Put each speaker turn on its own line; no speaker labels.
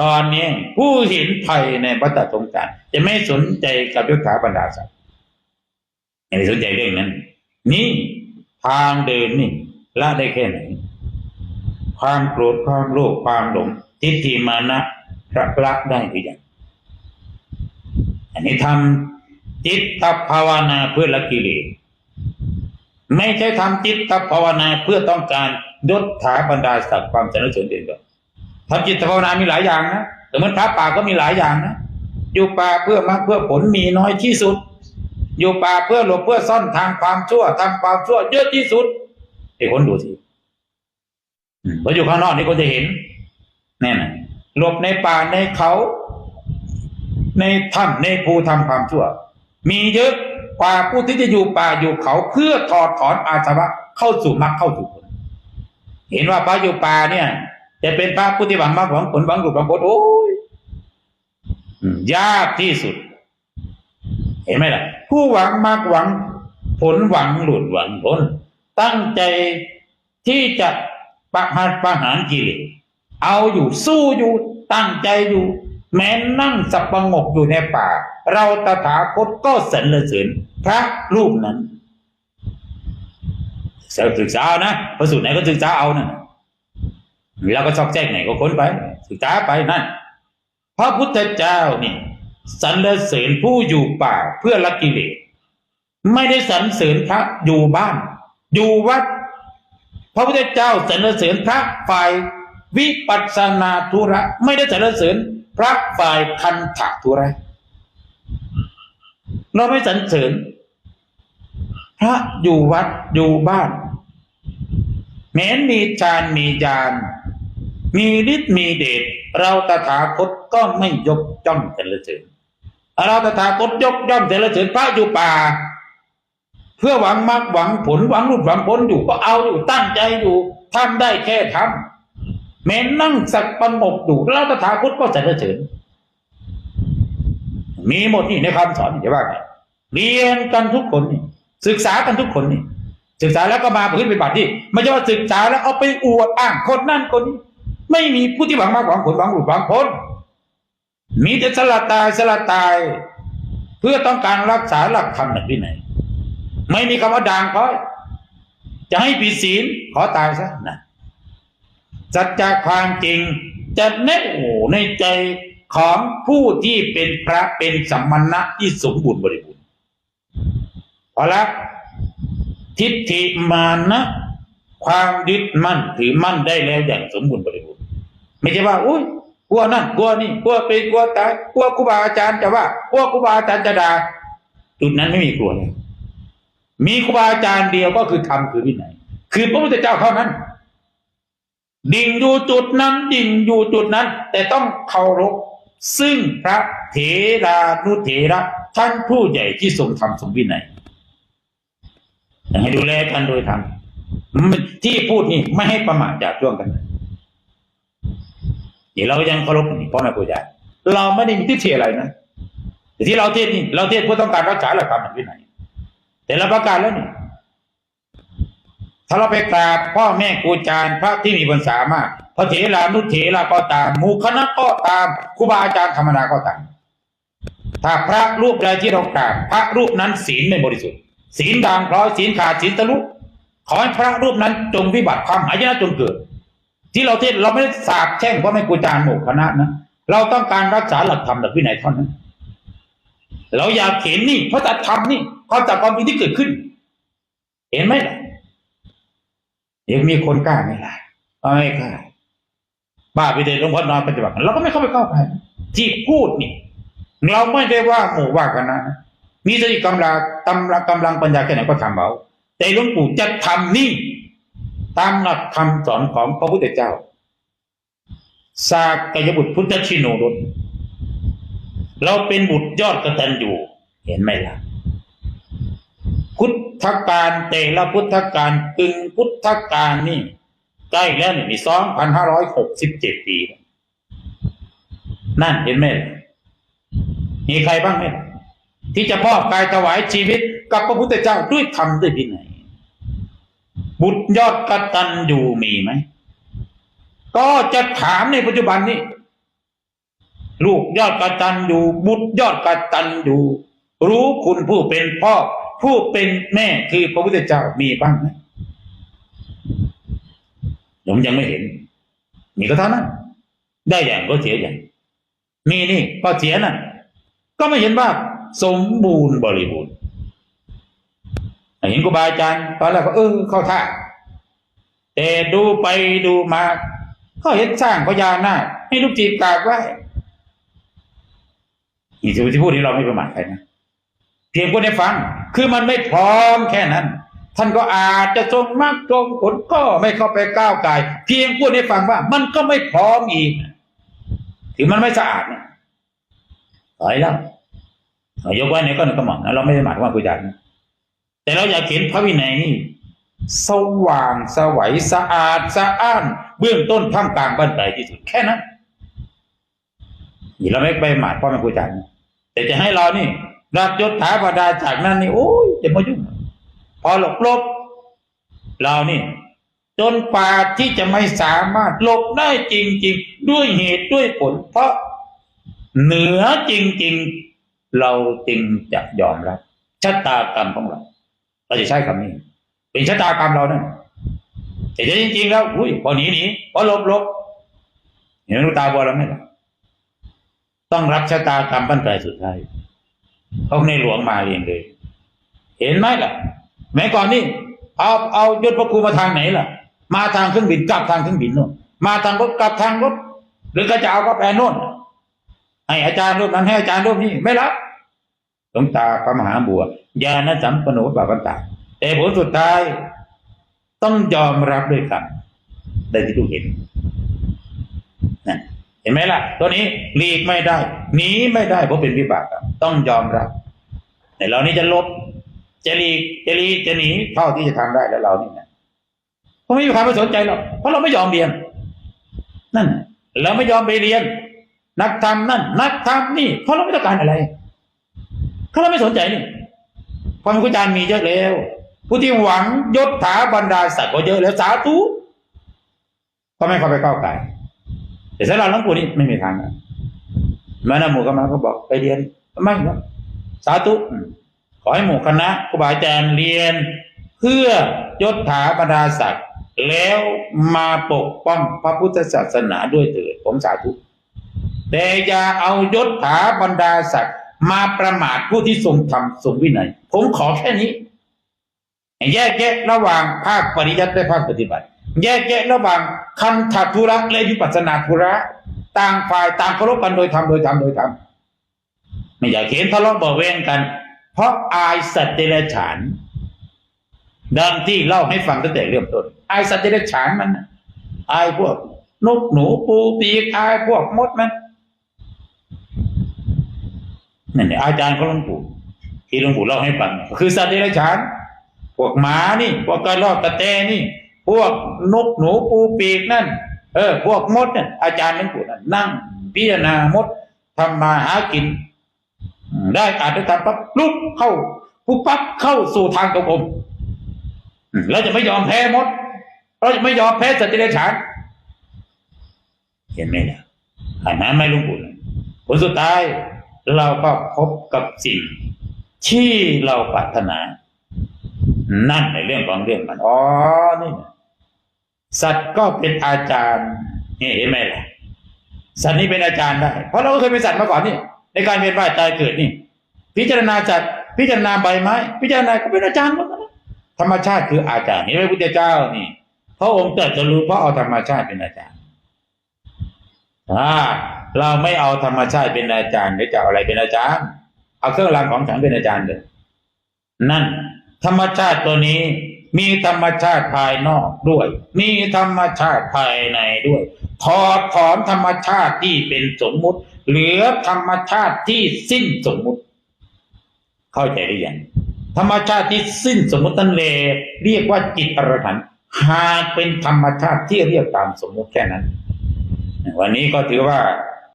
ตอนนี้ผู้เห็นภัยในวัฏสงสารจะไม่สนใจกับยศถาบรรดาศักดิ์ไม่สนใจเรื่องนั้น นี่ทางเดินนี่ละได้แค่ไหน ความโกรธความโลภความหลงทิฏฐิมานะละละได้หรือยังอันนี้ทำจิตตภาวนาเพื่อละกิเลสไม่ใช่ทำจิตตภาวนาเพื่อต้องการยศถาบรรดาศักดิ์ความเจริญเสริญเด่นดอก ทำจิตตภาวนามีหลายอย่างนะแต่เหมือนพระป่าก็มีหลายอย่างนะอยู่ป่าเพื่อมรรคเพื่อผลมีน้อยที่สุด อยู่ป่าเพื่อหลบเพื่อซ่อนทางความชั่วทำความชั่วเยอะที่สุดไอ้คนดูสิอืมพออยู่ข้างนอกนี่คนจะเห็นแน่นอนหลบในป่าในเขา ในถ้ำในภูทำความชั่ว มีเยอะกว่าผู้ที่จะอยู่ป่าอยู่เขาเพื่อถอดถอนอาสวะเข้าสู่มรรคเข้าสู่ผลเห็นว่าพระอยู่ป่าเนี่ย จะเป็นพระผู้ที่หวังมรรคหวังผลหวังหลุดหวังพ้นโอ้ยยากที่สุด เห็นไหมล่ะ ผู้หวังมรรคหวัง ผลหวังหลุดหวังพ้นตั้งใจที่จะประหารประหารกิเลสเอาอยู่สู้อยู่ตั้งใจอยู่ แม้นั่งสับประงกอยู่ในป่า เราตถาคตก็สรรเสริญพระรูปนั้นศึกษาเอานะพระสูตรไหนก็ศึกษาเอาน่ะ เราก็ชอบแจ้งไหนก็ค้นไปศึกษาไปนั่นพระพุทธเจ้านี่สรรเสริญผู้อยู่ป่าเพื่อละกิเลสไม่ได้สรรเสริญพระอยู่บ้าน อยู่วัด พระพุทธเจ้าสรรเสริญพระฝ่ายวิปัสสนาธุระ ไม่ได้สรรเสริญพระฝ่ายคันถธุระเราไม่สรรเสริญพระอยู่วัดอยู่บ้านแม้นมีฌานมีญาณ มีฤทธิ์มีเดชเราตถาคตก็ไม่ยกย่องสรรเสริญเราตถาคตยกย่องสรรเสริญพระอยู่ป่า เพื่อหวังมรรคหวังผลหวังหลุดหวังพ้นอยู่ก็เอาอยู่ตั้งใจอยู่ทำได้แค่ทำแม้นั่งสักประงกอยู่เราตถาคตก็สรรเสริญมีหมดนี่ในคำสอนอย่าว่าไงเรียนกันทุกคนนี่ศึกษากันทุกคนนี่ศึกษาแล้วก็มาพื้นปฏิบัติที่ไม่ใช่ว่าศึกษาแล้วเอาไปอวดอ้างคนนั่นคนนี้ ไม่มีผู้ที่หวังมากหวังผลหวังหลุดหวังพ้นมีแต่สละตายสละตาย เพื่อต้องการรักษาหลักธรรมหนักที่ไหน ไม่มีคำว่าด่างพ้อยจะให้ผิดศีลขอตายซะนะสัจจะความจริงจะแน่วในใจของผู้ที่เป็นพระเป็นสัมมณะที่สมบูรณ์บริบูรณ์พอละทิฏฐิมานะ ความยึดมั่นถือมั่นได้แล้วอย่างสมบูรณ์บริบูรณ์ ไม่ใช่ว่าอุ้ยกลัวนั่นกลัวนี่กลัวเป็นกลัวตายกลัวครูบาอาจารย์จะว่ากลัวครูบาอาจารย์จะด่าจุดนั้นไม่มีกลัวเลยมีครูบาอาจารย์เดียวก็คือธรรมคือวินัยคือพระพุทธเจ้าเท่านั้น ดิ่งอยู่จุดนั้น ดิ่งอยู่จุดนั้น แต่ต้องเคารพซึ่งพระเถรานุเถระท่านผู้ใหญ่ที่ทรงธรรมทรงวินัยให้ดูแลกันโดยธรรมที่พูดนี่ไม่ให้ประมาทจากช่วงกัน นี่เรายังเคารพนี่พ่อแม่ครูอาจารย์เราไม่ได้มีทิฏฐิอะไรนะแต่ที่เราเทศนี่เราเทศเพื่อต้องการรักษาหลักธรรมแห่งวินัยแต่เราประกาศแล้วนี่ถ้าเราไปกราบพ่อแม่ครูอาจารย์พระที่มีบรรษามากพระเถรานุเถระก็ตามหมู่คณะก็ตามครูบาอาจารย์ธรรมดาก็ตาม ถ้าพระรูปใดที่เรากราบพระรูปนั้นศีลไม่บริสุทธิ์ ศีลด่างพร้อยศีลขาดศีลทะลุขอให้พระรูปนั้นจงวิบัติความหายนะจงเกิด ที่เราเทศเราไม่ได้สาบแช่งเพราะไม่ครูจารหมู่คณะนะเราต้องการรักษาหลักธรรมหลักวินัยเท่านั้น เราอยากเห็นนี่พระธรรมนี่ความจากความจริงที่เกิดขึ้น เห็นไหมล่ะยังมีคนกล้าไหมล่ะไม่กล้าบ้าไปเดินหลวงพ่อนอนปฏิบัติเราก็ไม่เข้าไปเข้าไปที่พูดนี่เราไม่ได้ว่าหมู่ว่ากันนะมีสติกำลังกำลังกำลังปัญญาแค่ไหนก็ทำเอาแต่หลวงปู่จะทำนี่ ตามหลักคำสอนของพระพุทธเจ้า สากยบุตรพุทธชิโนรสเราเป็นบุตรยอดกตัญญูเห็นไหมล่ะ พุทธการแต่ละพุทธการกึ่งพุทธการนี่ใกล้แล้วนี่มีสองพันห้าร้อยหกสิบเจ็ดปี นั่นเห็นไหมมีใครบ้างไหมที่จะมอบกายถวายชีวิตกับพระพุทธเจ้าด้วยธรรมด้วยวินัย บุตรยอดกตัญญูมีไหม ก็จะถามในปัจจุบันนี้ ลูกยอดกตัญญูบุตรยอดกตัญญูรู้คุณผู้เป็นพ่อ ผู้เป็นแม่คือพระพุทธเจ้ามีบ้างไหมผมยังไม่เห็น มีก็เท่านั้น ได้อย่างก็เสียอย่าง มีนี่ก็เสียน่ะก็ไม่เห็นว่า สมบูรณ์บริบูรณ์ เห็นครูบาอาจารย์ตอนแรกก็เออเข้าท่าแต่ดูไปดูมาก็เห็นสร้างพญานาคให้ลูกจีบกราบไหว้อีกสิ่งที่พูดนี้เราไม่ประมาทใครนะเพียงพูดให้ฟัง คือมันไม่พร้อมแค่นั้น ท่านก็อาจจะทรงมากตรงผลก็ไม่เข้าไปก้าวไก่ายเพียงพูดให้ฟังว่า มันก็ไม่พร้อมอีกถึงมันไม่สะอาดเนี่ยถอยแล้วยกไว้ในก้อนกระหม่อมเราไม่ได้หมายว่าผู้ใหญ่นะ แต่เราอยากเห็นพระวินัยนี่สว่างสวัยสะอาดสะอ้าน เบื้องต้นท่ามกลางบันไดที่สุดแค่นั้นนี่เราไม่ไปหมายพ่อแม่ครูอาจารย์นแต่จะให้เรานี่รักยศถาบรรดาจากนั้นนี่โอ้ยจะมายุ่ง พอหลบลบเรานี่จนป่าที่จะไม่สามารถหลบได้จริง ๆ ด้วยเหตุด้วยผล เพราะเหนือจริง ๆ เราจึงจะยอมรับชะตากรรมของเรา เราจะใช้คำนี้ เป็นชะตากรรมเรานั่นแต่จริงๆแล้วอุ้ยพอหนีหนีพอหลบหลบเห็นลูกตาบัวเราไหมล่ะต้องรับชะตากรรมบั้นปลายสุดท้ายเขาในหลวงมาเองเลย เห็นไหมล่ะแม้ก่อนนี่เอาเอายศพระครูมาทางไหนล่ะ มาทางเครื่องบินกลับทางเครื่องบินโน่นมาทางรถกลับทางรถหรือก็จะเอาก็แปลโน่นให้อาจารย์รูปนั้นให้อาจารย์รูปนี้ไม่รับ หลวงตาพระมหาบัวยาณสัมปโนปาปันตาแต่ผลสุดท้าย ต้องยอมรับด้วยกันได้ที่ทุกเห็นนะเห็นไหมล่ะ ตัวนี้หลีกไม่ได้หนีไม่ได้เพราะเป็นวิบากกรรมต้องยอมรับแต่เรานี่จะลบจะหลีกจะหลีกจะหนีเท่าที่จะทำได้แล้วเรานี่นะเพราะไม่มีใครไปสนใจหรอกเพราะเราไม่ยอมเรียน นั่นเราไม่ยอมไปเรียน นักธรรมนั่น นักธรรมนี่เพราะเราไม่ต้องการอะไร เขาเราไม่สนใจนี่ความคุจารย์มีเยอะแล้ว ผู้ที่หวังยศถาบรรดาศักดิ์ก็เยอะแล้วสาธุก็ไม่เข้าไปก้าวไก่แต่สำหรับหลวงปู่นี่ไม่มีทางนะมานะหมู่ก็มาก็บอกไปเรียนไม่นะสาธุขอให้หมู่คณะครูบาอาจารย์เรียน เพื่อยศถาบรรดาศักดิ์แล้วมาปกป้องพระพุทธศาสนาด้วยเถิดผมสาธุแต่อย่าเอายศถาบรรดาศักดิ์ มาประมาทผู้ที่ทรงธรรมทรงวินัย ผมขอแค่นี้ แยกแยะระหว่างภาคปริยัติและภาคปฏิบัติ แยกแยะระหว่างคันถัธุระและวิปัสสนาธุระต่างฝ่ายต่างเคารพกันโดยธรรมโดยธรรมโดยธรรมไม่อยากเห็นทะเลาะเบาแวงกัน เพราะอายสัตว์เดรัจฉานดังที่เล่าให้ฟังตั้งแต่เริ่มต้นอายสัตว์เดรัจฉานมันอายพวกนกหนูปูปีกอายพวกมดมัน นั่นแหละอาจารย์ของหลวงปู่ที่หลวงปู่เล่าให้ฟังคือสัตว์เดรัจฉาน พวกหมานี่พวกกระรอกกระแตนี่ พวกนกหนูปูปีกนั่น เออ พวกมดนั่นอาจารย์หลวงปู่นั่นนั่ง พิจารณามดทำมาหากิน ได้การได้ทำปั๊บลุกเข้าปุ๊บปั๊บเข้าสู่ทางตรงผมเราจะไม่ยอมแพ้มด เราจะไม่ยอมแพ้สัตว์เดรัจฉาน เห็นไหมล่ะอันนั้นไม่ลุงปู่นผลสุดท้าย เราก็พบกับสิ่งที่เราปรารถนา นั่นในเรื่องของเรื่องมันอ๋อนี่นะสัตว์ก็เป็นอาจารย์นี่เห็นไหมล่ะสัตว์นี่เป็นอาจารย์ได้ เพราะเราก็เคยเป็นสัตว์มาก่อนนี่ ในการเวียนว่ายตายเกิดนี่ พิจารณาจัดพิจารณาใบไม้พิจารณาก็เป็นอาจารย์หมดธรรมชาติคืออาจารย์นี่พระพุทธเจ้านี่พระองค์ตรัสจะรู้เพราะเอาธรรมชาติเป็นอาจารย์ถ้า เราไม่เอาธรรมชาติเป็นอาจารย์หรือจะอะไรเป็นอาจารย์ เอาเครื่องรางของขลังเป็นอาจารย์เลยนั่น ธรรมชาติตัวนี้ มีธรรมชาติภายนอกด้วย มีธรรมชาติภายในด้วยถอดถอนธรรมชาติที่เป็นสมมุติ เหลือธรรมชาติที่สิ้นสมมุติ เข้าใจหรือยังธรรมชาติที่สิ้นสมมุตินั่นเลยเรียกว่าจิตอรหันต์หากเป็นธรรมชาติที่เรียกตามสมมุติแค่นั้น วันนี้ก็ถือว่า